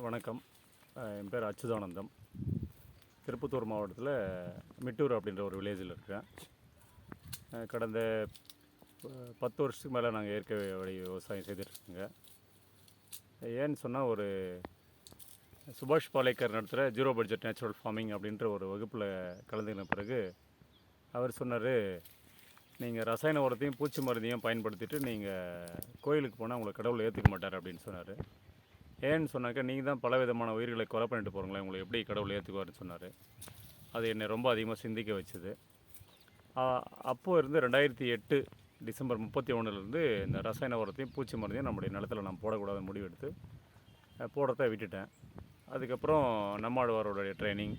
வணக்கம். என் பேர் அச்சுதானந்தம். திருப்பத்தூர் மாவட்டத்தில் மிட்டூர் அப்படின்ற ஒரு வில்லேஜில் இருக்கேன். கடந்த ப- பத்து வருஷத்துக்கு மேலே நாங்கள் இயற்கை வழி விவசாயம் செய்துட்ருக்கோங்க ஏன்னு சொன்னால் ஒரு சுபாஷ் பாலேக்கர் நடத்துகிற ஜீரோ பட்ஜெட் நேச்சுரல் ஃபார்மிங் அப்படின்ற ஒரு வகுப்பில் கலந்துக்கின பிறகு அவர் சொன்னார் நீங்கள் ரசாயன உரத்தையும் பூச்சி மருந்தையும் பயன்படுத்திட்டு நீங்கள் கோயிலுக்கு போனால் உங்களை கடவுளை ஏற்றுக்க மாட்டார் அப்படின்னு சொன்னார். ஏன்னு சொன்னாக்க நீங்கள் தான் பல விதமான உயிர்களை கொலை பண்ணிட்டு போகிறீங்களே உங்களை எப்படி கடவுள் ஏற்றுக்குவார்னு சொன்னார். அது என்னை ரொம்ப அதிகமாக சிந்திக்க வச்சுது. அப்போது இருந்து ரெண்டாயிரத்தி எட்டு டிசம்பர் முப்பத்தி ஒன்றுலேருந்து இந்த ரசாயன உரத்தையும் பூச்சி மருந்தையும் நம்முடைய நிலத்தில் நான் போடக்கூடாத முடிவெடுத்து போடுறத விட்டுட்டேன். அதுக்கப்புறம் நம்மாழ்வாரோடைய ட்ரைனிங்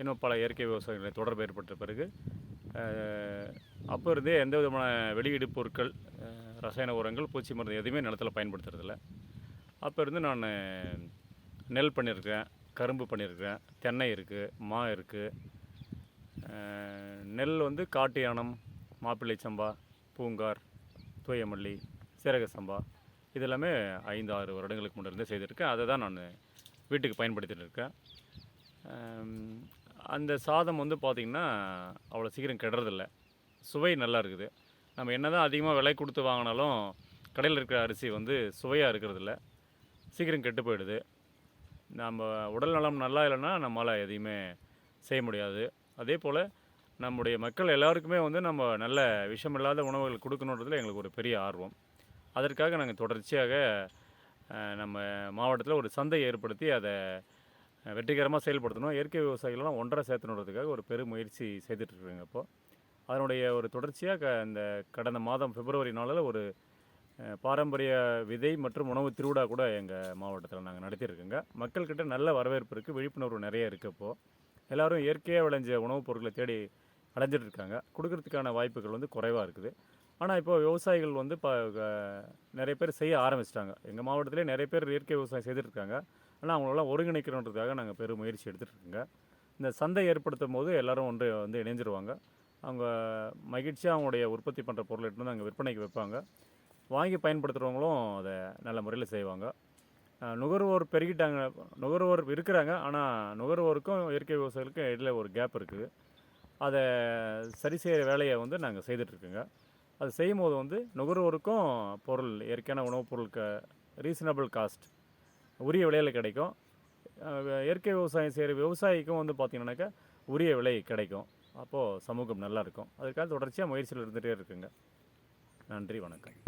இன்னும் பல இயற்கை விவசாயிகளை தொடர்பு ஏற்பட்ட பிறகு அப்போ இருந்தே எந்த விதமான வெளியீடு பொருட்கள் ரசாயன உரங்கள் பூச்சி மருந்து எதுவுமே நிலத்தில் பயன்படுத்துறதில்லை. அப்போ இருந்து நான் நெல் பண்ணியிருக்கேன் கரும்பு பண்ணியிருக்கேன் தென்னை இருக்குது மா இருக்குது நெல் வந்து காட்டு யானம் மாப்பிள்ளை சம்பா பூங்கார் தூயமல்லி சீரக சம்பா இதெல்லாமே ஐந்து ஆறு வருடங்களுக்கு முன்னிருந்தே செய்திருக்கேன். அதை தான் நான் வீட்டுக்கு பயன்படுத்திட்டு இருக்கேன். அந்த சாதம் வந்து பார்த்திங்கன்னா அவ்வளோ சீக்கிரம் கெடுறதில்ல. சுவை நல்லா இருக்குது. நம்ம என்ன தான் அதிகமாக விலை கொடுத்து வாங்கினாலும் கடையில் இருக்கிற அரிசி வந்து சுவையாக இருக்கிறதில்ல. சீக்கிரம் கெட்டு போயிடுது. நம்ம உடல் நலம் நல்லா இல்லைன்னா நம்மளால் எதையுமே செய்ய முடியாது. அதே போல் நம்முடைய மக்கள் எல்லாருக்குமே வந்து நம்ம நல்ல விஷமில்லாத உணவுகள் கொடுக்கணுன்றதுல எங்களுக்கு ஒரு பெரிய ஆர்வம். அதற்காக நாங்கள் தொடர்ச்சியாக நம்ம மாவட்டத்தில் ஒரு சந்தை ஏற்படுத்தி அதை வெற்றிகரமாக செயல்படுத்தணும். இயற்கை விவசாயிகளெலாம் ஒன்றரை சேர்த்தணுன்றதுக்காக ஒரு பெரும் முயற்சி செய்துட்ருக்குறோங்க இப்போது அதனுடைய ஒரு தொடர்ச்சியாக இந்த கடந்த மாதம் பிப்ரவரி நாளில் ஒரு பாரம்பரிய விதை மற்றும் உணவு திருவிழா கூட எங்கள் மாவட்டத்தில் நாங்கள் நடத்தியிருக்கோங்க. மக்கள்கிட்ட நல்ல வரவேற்பு இருக்குது விழிப்புணர்வு நிறைய இருக்குது இப்போது எல்லோரும் இயற்கையாக விளைஞ்ச உணவுப் பொருட்களை தேடி அடைஞ்சிட்டு இருக்காங்க. கொடுக்கறதுக்கான வாய்ப்புகள் வந்து குறைவாக இருக்குது. ஆனால் இப்போ விவசாயிகள் வந்து இப்போ நிறைய பேர் செய்ய ஆரம்பிச்சிட்டாங்க. எங்கள் மாவட்டத்திலே நிறைய பேர் இயற்கை விவசாயம் செய்துருக்காங்க ஆனால் அவங்களெல்லாம் ஒருங்கிணைக்கணுன்றதுக்காக நாங்கள் பெரும் முயற்சி எடுத்துகிட்ருக்கோங்க இந்த சந்தை ஏற்படுத்தும் போது எல்லோரும் ஒன்று வந்து இணைஞ்சிருவாங்க. அவங்க மகிழ்ச்சியாக அவங்களுடைய உற்பத்தி பண்ணுற பொருளை எடுத்து வந்து அங்கே விற்பனைக்கு வைப்பாங்க. வாங்கி பயன்படுத்துகிறவங்களும் அதை நல்ல முறையில் செய்வாங்க. நுகர்வோர் பெருகிட்டாங்க நுகர்வோர் இருக்கிறாங்க. ஆனால் நுகர்வோருக்கும் இயற்கை விவசாயிகளுக்கும் இடையில ஒரு கேப் இருக்குது. அதை சரி செய்கிற வேலையை வந்து நாங்கள் செய்துட்ருக்கோங்க அது செய்யும் போது வந்து நுகர்வோருக்கும் பொருள் இயற்கையான உணவுப் பொருளுக்கு ரீசனபிள் காஸ்ட் உரிய விலையில் கிடைக்கும். இயற்கை விவசாயம் செய்கிற விவசாயிக்கும் வந்து பார்த்திங்கனாக்கா உரிய விலை கிடைக்கும். அப்போது சமூகம் நல்லாயிருக்கும் அதுக்காக தொடர்ச்சியாக முயற்சியில் இருந்துகிட்டே இருக்குங்க. நன்றி வணக்கம்.